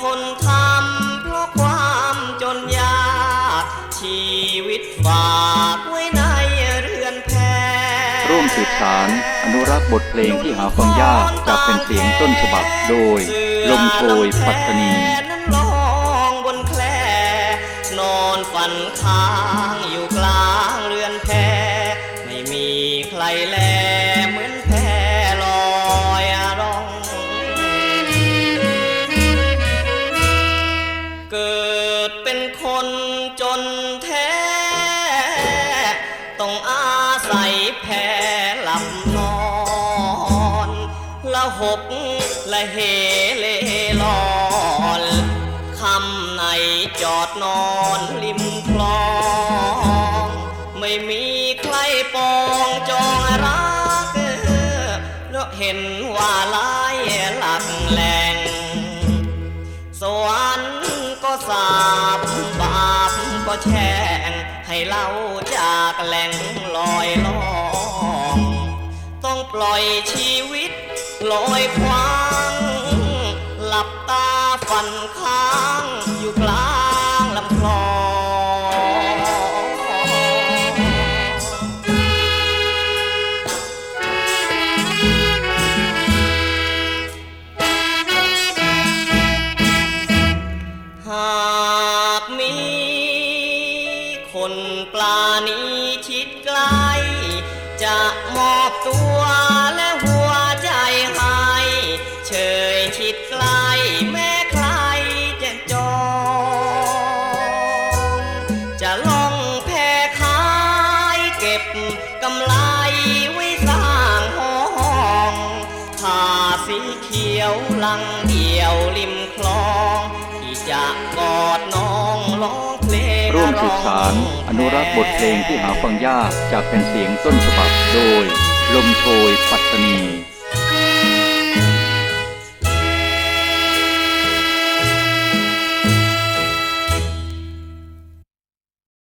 ทนทำเพราะความจนยากชีวิตฝากไว้ในเรือนแพร่วมสืบสารอนุรักษ์บทเพลงที่หาฟังยากจะเป็นเสียงต้นฉบับโดย ลมโชยปัตตานีนอนฝันค้างอยู่ เป็นคนจนแท้ ต้องอาศัยแพหลับนอน ละหกละเหเลลอนคำในจอดนอนริมคลอง ไม่มีใครปองจองรักเพราะเห็นว่าลายหลักแหล สาบบาปก็แช่งให้เราจากแหล่งลอยล่องต้องปล่อยชีวิตลอยคว้าง หลับตาฝันค้างอยู่กลาง คนปลานี้ชิดใกล้จะมอบตัวและหัวใจให้เชยชิดใกล้แม้ใครจะจองจะล่องแพขายเก็บกำไรไว้สร้างห้องผ้าสีเขียวลังเดียวริมคลอง ที่จะกอดน้องร้อง ร่วมสืบสารอนุรักษ์บทเพลงที่หาฟังยากจากเป็นเสียงต้นฉบับโดย ลมโชยปัตตานี